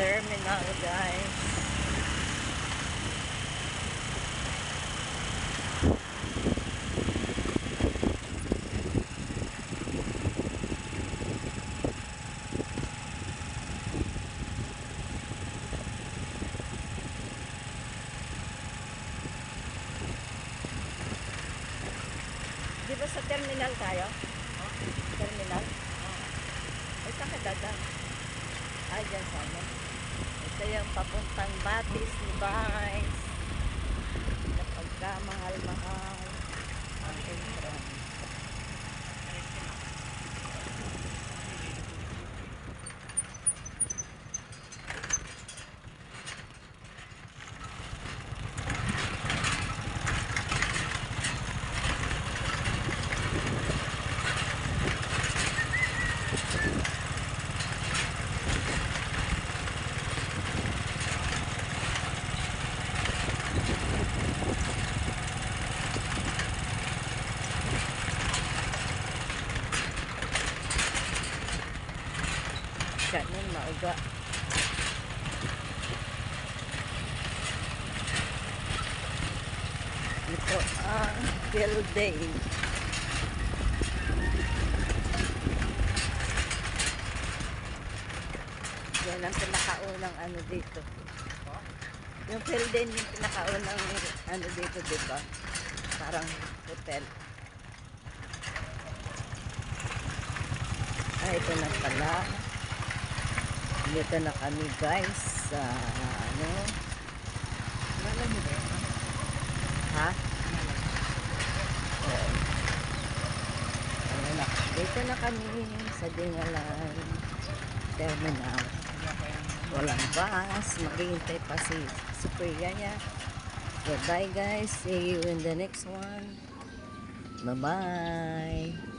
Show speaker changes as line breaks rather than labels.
terminal, guys. Di ba sa terminal tayo? Terminal? Ay, saan ka dadaan? Ay, dyan sa ano? Ito yung papuntang Batis ni Guys. Kapag ka mahal-mahal Ganun, mauga. Ito ang building. Yan ang pinakaunang ano dito. Yung building yung pinakaunang ano dito, di ba? Parang hotel. Ah, ito na pala. Dito na kami guys sa ano. Ha? Oo. Ano na. Dito na kami sa Dingalan Terminal. Walang bus. Maghihintay pa si Super Yaya. So bye guys. See you in the next one. Bye-bye.